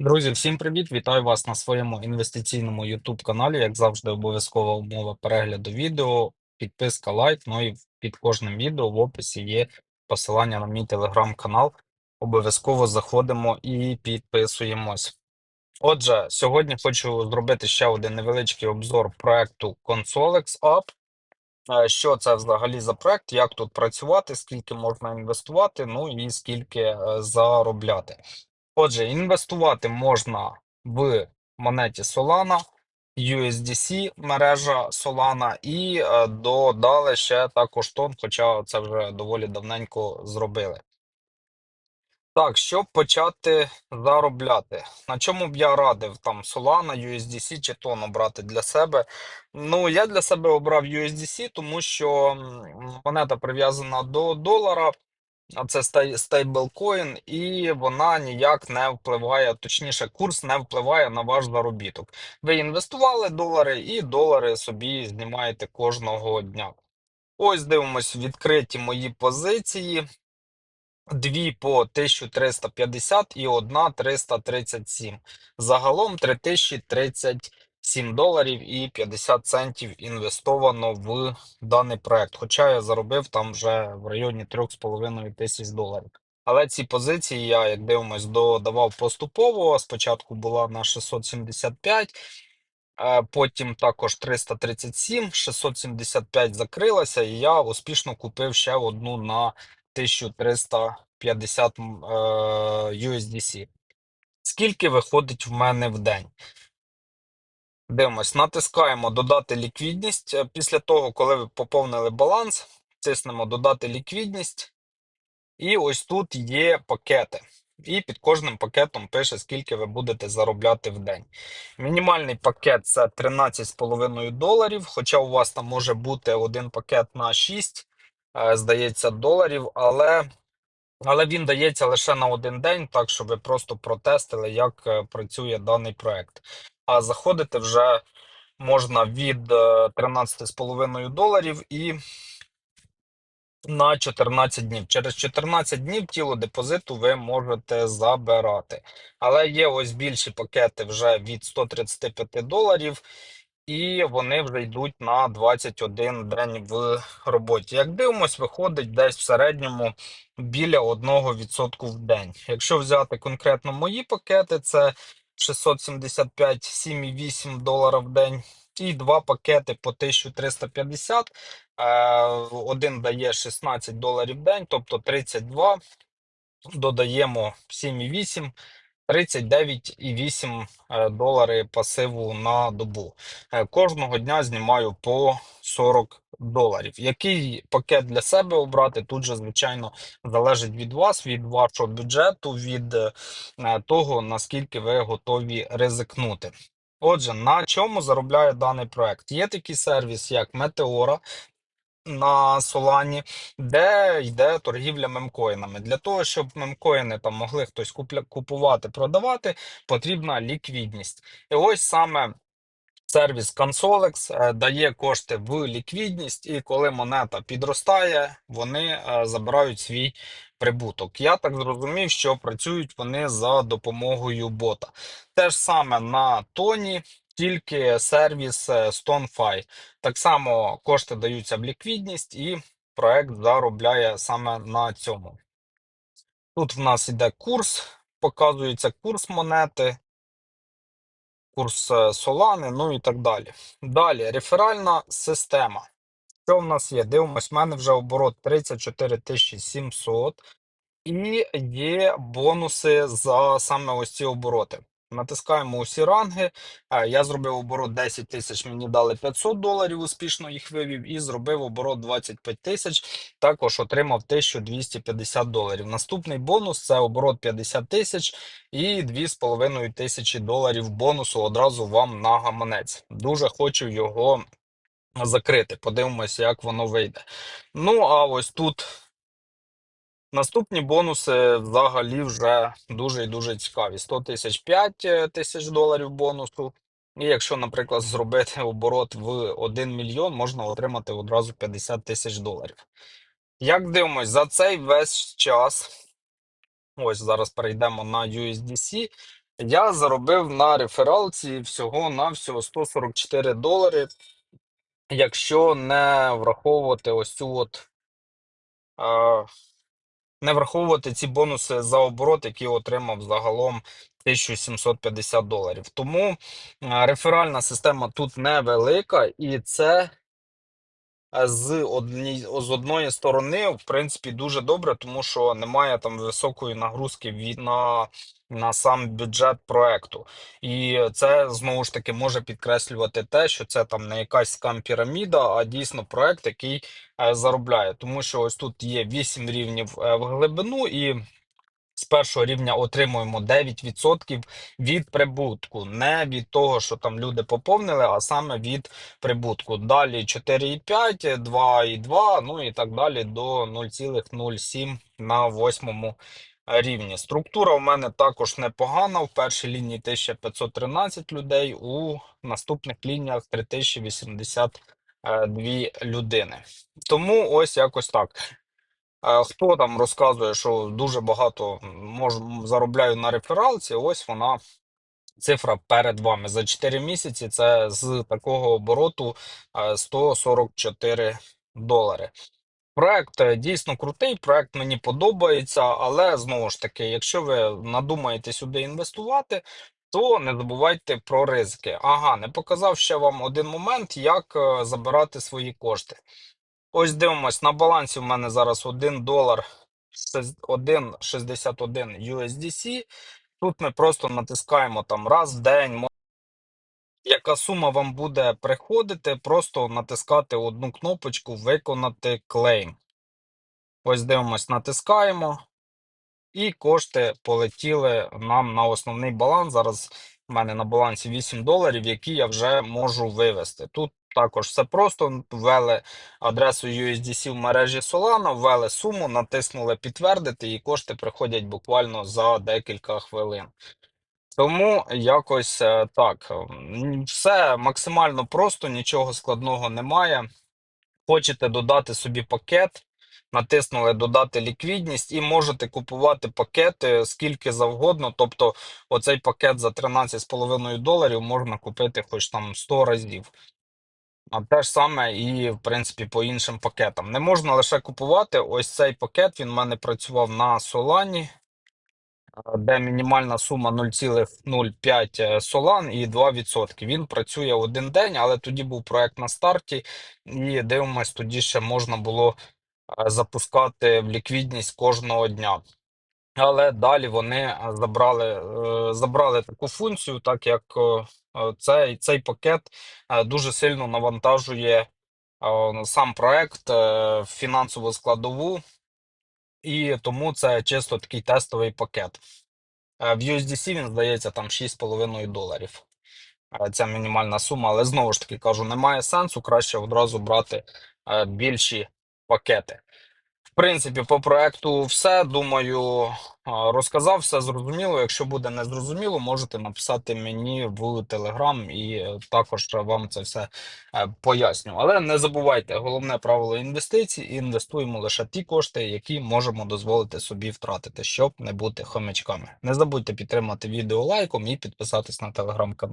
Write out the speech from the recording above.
Друзі, всім привіт! Вітаю вас на своєму інвестиційному YouTube каналі. Як завжди, обов'язкова умова перегляду відео, підписка, лайк. Ну і під кожним відео в описі є посилання на мій телеграм-канал. Обов'язково заходимо і підписуємось. Отже, сьогодні хочу зробити ще один невеличкий обзор проекту Consolex App. Е, Що це взагалі за проект, як тут працювати, скільки можна інвестувати, ну і скільки е, заробляти. Отже, інвестувати можна в монеті Solana, USDC мережа Solana і е, додали ще також тон, хоча це вже доволі давненько зробили. Так, щоб почати заробляти, на чому б я радив там Solana, USDC чи тон обрати для себе? Ну, я для себе обрав USDC, тому що монета прив'язана до долара. А це стейблкоін, і вона ніяк не впливає, точніше, курс не впливає на ваш заробіток. Ви інвестували долари, і долари собі знімаєте кожного дня. Ось дивимось відкриті мої позиції. Дві по 1350 і одна 337. Загалом 3037 доларів і 50 центів інвестовано в даний проект. Хоча я заробив там вже в районі 3,5 тисяч доларів. Але ці позиції я, як дивимось, додавав поступово. Спочатку була на 675, е, потім також 337, 675 закрилася, і я успішно купив ще одну на 1350 е, USDC. Скільки виходить в мене в день? Дивимось, натискаємо додати ліквідність. Е, Після того, коли ви поповнили баланс, тиснемо додати ліквідність. І ось тут є пакети. І під кожним пакетом пише, скільки ви будете заробляти в день. Мінімальний пакет це 13,5 доларів. Хоча у вас там може бути один пакет на 6, е, здається, доларів, але але він дається лише на один день, так щоб ви просто протестили, як е, працює даний проект. А заходити вже можна від е, 13,5 доларів і на 14 днів. Через 14 днів тіло депозиту ви можете забирати. Але є ось більші пакети вже від 135 доларів. І вони вже йдуть на 21 день в роботі. Як дивимось, виходить десь в середньому біля 1% в день. Якщо взяти конкретно мої пакети, це 675 7,8 долара в день. І два пакети по 1350. Е, Один дає 16 доларів в день, тобто 32. Додаємо 7,8. 39,8 е, долари пасиву на добу. Е, Кожного дня знімаю по 40 доларів. Який пакет для себе обрати? Тут же, звичайно, залежить від вас, від вашого бюджету, від е, того, наскільки ви готові ризикнути. Отже, на чому заробляє даний проект? Є такий сервіс, як Meteora, на Солані, де йде торгівля мемкоїнами. Для того, щоб мемкоїни там могли хтось купувати, продавати, потрібна ліквідність. І ось саме сервіс Consolex е, дає кошти в ліквідність, і коли монета підростає, вони е, забирають свій прибуток. Я так зрозумів, що працюють вони за допомогою бота. Те ж саме на тоні. Тільки сервіс е, StoneFi. Так само кошти даються в ліквідність, і проект заробляє саме на цьому. Тут в нас іде курс, показується курс монети, курс е, Солани, ну і так далі. Далі, реферальна система. Що в нас є? Дивимось, в мене вже оборот 34 700. І є бонуси за саме ось ці обороти. Натискаємо усі ранги. Е, Я зробив оборот 10 тисяч, мені дали 500 доларів, успішно їх вивів, і зробив оборот 25 тисяч, також отримав 1250 доларів. Наступний бонус це оборот 50 тисяч і 2,5 тисячі доларів бонусу одразу вам на гаманець. Дуже хочу його закрити. Подивимося, як воно вийде. Ну, а ось тут. Наступні бонуси взагалі вже дуже і дуже цікаві. 100 тисяч 5 тисяч доларів бонусу. І якщо, наприклад, зробити оборот в 1 мільйон, можна отримати одразу 50 тисяч доларів. Як дивимось, за цей весь час, ось зараз перейдемо на USDC. Я заробив на рефералці всього на всього 144 долари, якщо не враховувати ось цю от. Не враховувати ці бонуси за оборот, які отримав загалом 1750 доларів. Тому е, реферальна система тут невелика, і це е, з одні, з одної сторони, в принципі, дуже добре, тому що немає там високої нагрузки на, на сам бюджет проекту. І це знову ж таки може підкреслювати те, що це там не якась скам-піраміда, а дійсно проект, який е, заробляє. Тому що ось тут є 8 рівнів е, в глибину і. З першого рівня отримуємо 9% від прибутку, не від того, що там люди поповнили, а саме від прибутку. Далі 4,5, 2,2, ну і так далі до 0,07 на восьмому рівні. Структура у мене також непогана. В першій лінії 1513 людей, у наступних лініях 3082 людини. Тому ось якось так. Е, Хто там розказує, що дуже багато можу заробляю на рефералці? Ось вона цифра перед вами за 4 місяці. Це з такого обороту е, 144 долари. Проект е, дійсно крутий, проект мені подобається, але знову ж таки, якщо ви надумаєте сюди інвестувати, то не забувайте про ризики. Ага, не показав ще вам один момент, як е, забирати свої кошти. Ось дивимось, на балансі в мене зараз 1 долар 1,61 USDC. Тут ми просто натискаємо там раз в день. Яка сума вам буде приходити, просто натискати одну кнопочку Виконати клейм. Ось дивимось, натискаємо. І кошти полетіли нам на основний баланс. Зараз в мене на балансі 8 доларів, які я вже можу вивести. Тут також все просто. Ввели адресу USDC в мережі Solana, ввели суму, натиснули підтвердити, і кошти приходять буквально за декілька хвилин. Тому якось е, так. Все максимально просто, нічого складного немає. Хочете додати собі пакет, натиснули додати ліквідність і можете купувати пакети скільки завгодно. Тобто, оцей пакет за 13,5 доларів можна купити хоч там 100 разів. А те ж саме і, в принципі, по іншим пакетам. Не можна лише купувати ось цей пакет. Він в мене працював на Solana, де мінімальна сума 0,05 Солан і 2%. Він працює один день, але тоді був проект на старті, і дивимось, тоді ще можна було е, запускати в ліквідність кожного дня. Але далі вони е, забрали е, забрали таку функцію, так як е, цей цей пакет е, дуже сильно навантажує е, сам проект, е, фінансову складову, і тому це чисто такий тестовий пакет. Е, В USDC він здається там 6,5 доларів. Це мінімальна сума, але знову ж таки кажу, немає сенсу краще одразу брати е, більші пакети. Принципі, по проекту все. Думаю, розказав все зрозуміло. Якщо буде незрозуміло, можете написати мені в Телеграм і е, також вам це все е, поясню. Але не забувайте, головне правило інвестицій: інвестуємо лише ті кошти, які можемо дозволити собі втратити, щоб не бути хомячками. Не забудьте підтримати відео лайком і підписатись на телеграм-канал.